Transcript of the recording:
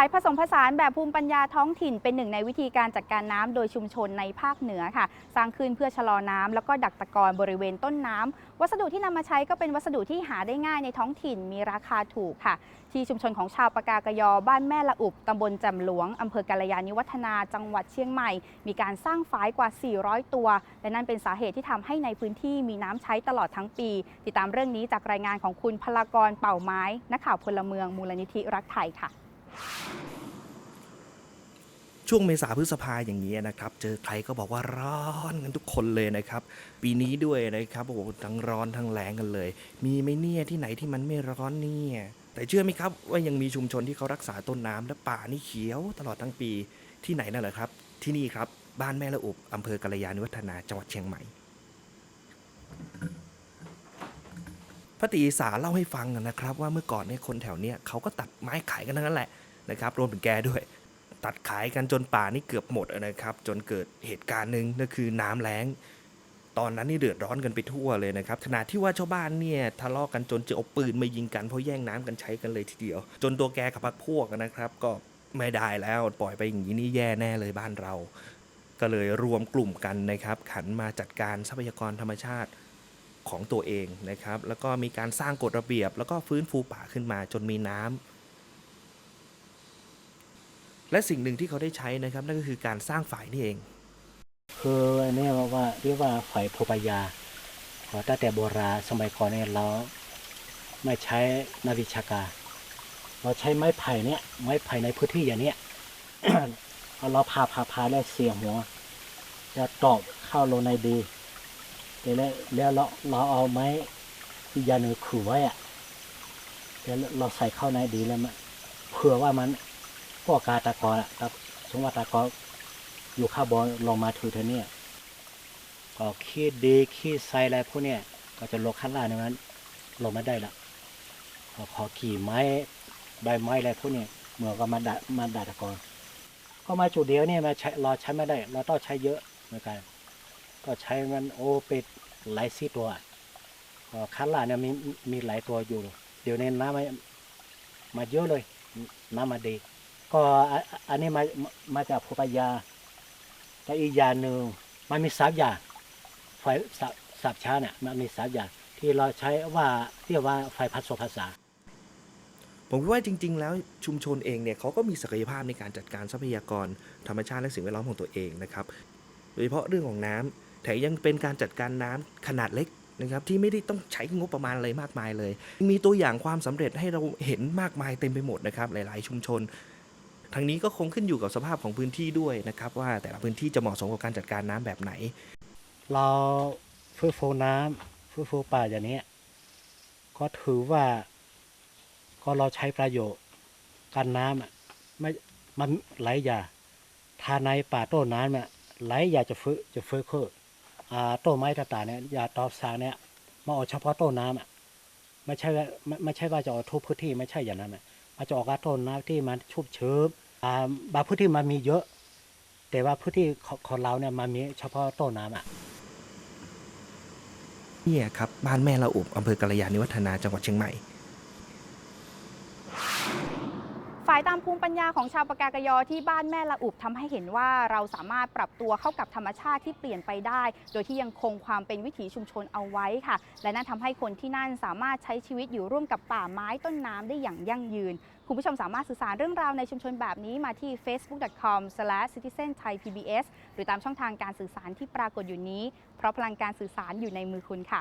ฝายผสมผสานแบบภูมิปัญญาท้องถิ่น เป็นหนึ่งในวิธีการจัดการน้ำโดยชุมชนในภาคเหนือค่ะ สร้างขึ้นเพื่อชะลอน้ำแล้วก็ดักตะกอนบริเวณต้นน้ำวัสดุที่นำมาใช้ก็เป็นวัสดุที่หาได้ง่ายในท้องถิ่นมีราคาถูกค่ะ ที่ชุมชนของชาวปากากยอบ้านแม่ละอุบตำบลแจ่มหลวงอำเภอกาลยานิวัฒนาจังหวัดเชียงใหม่ มีการสร้างฝายกว่า 400 ตัว และนั่นเป็นสาเหตุที่ทำให้ในพื้นที่มีน้ำใช้ตลอดทั้งปี ติดตามเรื่องนี้จากรายงานของคุณพลากรเป่าไม้นักข่าวพลเมืองมูลนิธิรักไทยค่ะ ช่วงเมษาพฤษภาอย่างนี้นะครับ เจอใครก็บอกว่าร้อนกันทุกคนเลยนะครับ ปีนี้ด้วยนะครับโอ้โหทั้งร้อนทั้งแรงกันเลย มีไหมเนี่ยที่ไหนที่มันไม่ร้อนเนี่ยแต่เชื่อไหมครับว่ายังมีชุมชนที่เขารักษาต้นน้ำและป่านี่เขียวตลอดทั้งปีที่ไหนนั่นแหละครับ ที่นี่ครับบ้านแม่ละอุบอำเภอกาลยานิวัฒนาจังหวัดเชียงใหม่พระตีสาเล่าให้ฟังนะครับ ว่าเมื่อก่อนเนี่ยคนแถวเนี้ยเขาก็ตัดไม้ขายกันทั้งนั้นแหละ นะครับรวมถึงแกด้วย ตัดขายกันจนป่านี่เกือบหมดนะครับ จนเกิดเหตุการณ์หนึ่งนั่นคือน้ำแล้ง ตอนนั้นนี่เดือดร้อนกันไปทั่วเลยนะครับขณะที่ว่าชาวบ้านเนี่ยทะเลาะกันจนจะเอาปืนมายิงกันเพราะแย่งน้ำกันใช้กันเลยทีเดียว จนตัวแกกับพรรคพวกนะครับ ก็ไม่ได้แล้วปล่อยไปอย่างนี้นี่แย่แน่เลยบ้านเรา ก็เลยรวมกลุ่มกันนะครับ ขันมาจัดการทรัพยากรธรรมชาติของตัวเองนะครับ แล้วก็มีการสร้างกฎระเบียบ แล้วก็ฟื้นฟูป่าขึ้นมาจนมีน้ำ และสิ่งหนึ่งที่เขาได้ใช้นะครับนั่นก็คือการสร้างฝ่ายนี่เอง คืออันนี้ว่าเรียกว่าไฟภูปยาขอตั้งแต่โบราณสมัยก่อนเนี่ยเราไม่ใช้นาวิชาการ เราใช้ไม้ไผ่เนี่ยไม้ไผ่ในพื้นที่อย่างเนี้ยเอาเราพาพาพาแล้วเสียหัว จะตอกเข้าลงในดีแล้วแล้วเราเราเอาไม้อีกอยาหนึ่งขู่ไว้อะแล้วเราใส่เข้าในดีแล้วมันเผื่อว่ามัน พวกกาตะกอนะครับสมว่าตะกออยู่ข้าบนลงมาถือเธอเนี่ยก็ขี้ดีขี้ใสอะไรพวกเนี้ยก็จะลงข้างล่างในนั้นลงมาได้ละก็ขอขี่ไม้ใบไม้อะไรพวกเนี้ยเมื่อก็มาดัดมาดัดตะกอนก็มาจุดเดียวเนี่ยมาใช้เราใช้ไม่ได้ เราต้องใช้เยอะเหมือนกัน ก็ใช้มันโอเป็ดหลายสิบตัวก็ข้างล่างเนี่ยมีมีหลายตัวอยู่ เดี๋ยวนี้น้ำมามาเยอะเลยน้ำมาดี ก็อันนี้มามาจากภูปยาแต่อีกอย่างหนึ่งมันมีสามอย่างไฟสับสับช้าเนี่ยมันมีสามอย่างที่เราใช้ว่าเรียกว่าไฟผสมผสานผมคิดว่าจริง ๆ แล้วชุมชนเองเนี่ยเขาก็มีศักยภาพในการจัดการทรัพยากรธรรมชาติและสิ่งแวดล้อมของตัวเองนะครับโดยเฉพาะเรื่องของน้ำแถมยังเป็นการจัดการน้ำขนาดเล็กนะครับที่ไม่ได้ต้องใช้งบประมาณอะไรมากมายเลย มีตัวอย่างความสำเร็จให้เราเห็นมากมายเต็มไปหมดนะครับหลาย ๆ ชุมชน ทางนี้ก็คงขึ้นอยู่กับสภาพของพื้นที่ด้วยนะครับ ว่าแต่ละพื้นที่จะเหมาะสมกับการจัดการน้ำแบบไหน เราฟื้นฟูน้ำฟื้นฟูป่าอย่างนี้ ก็ถือว่าก็เราใช้ประโยชน์กันน้ำอะไม่มันไหลอย่าถ้าในป่าต้นน้ำเนี่ยไหลอย่าจะฟื้นจะฟื้นขึ้นอ่าต้นไม้ต่างๆเนี่ยอย่าตอบสางเนี่ยมาเอาเฉพาะต้นน้ำอะไม่ใช่ไม่ไม่ใช่ว่าจะเอาทุกพื้นที่ไม่ใช่อย่างนั้นอะ มาจะออกต้นน้ำที่มันชุบชื้นอ่าบางพื้นที่มันมีเยอะ แต่ว่าพื้นที่ของของเราเนี่ยมันมีเฉพาะต้นน้ำอะเนี่ยครับบ้านแม่ละอุบอำเภอกาลยานิวัฒนาจังหวัดเชียงใหม่ ฝ่ายตามภูมิปัญญาของชาวปากากยอที่บ้านแม่ละอุบทำให้เห็นว่าเราสามารถปรับตัวเข้ากับธรรมชาติที่เปลี่ยนไปได้ โดยที่ยังคงความเป็นวิถีชุมชนเอาไว้ค่ะ และนั่นทำให้คนที่นั่นสามารถใช้ชีวิตอยู่ร่วมกับป่าไม้ต้นน้ำได้อย่างยั่งยืน คุณผู้ชมสามารถสื่อสารเรื่องราวในชุมชนแบบนี้มาที่ facebook.com/citizenthaipbs หรือตามช่องทางการสื่อสารที่ปรากฏอยู่นี้ เพราะพลังการสื่อสารอยู่ในมือคุณค่ะ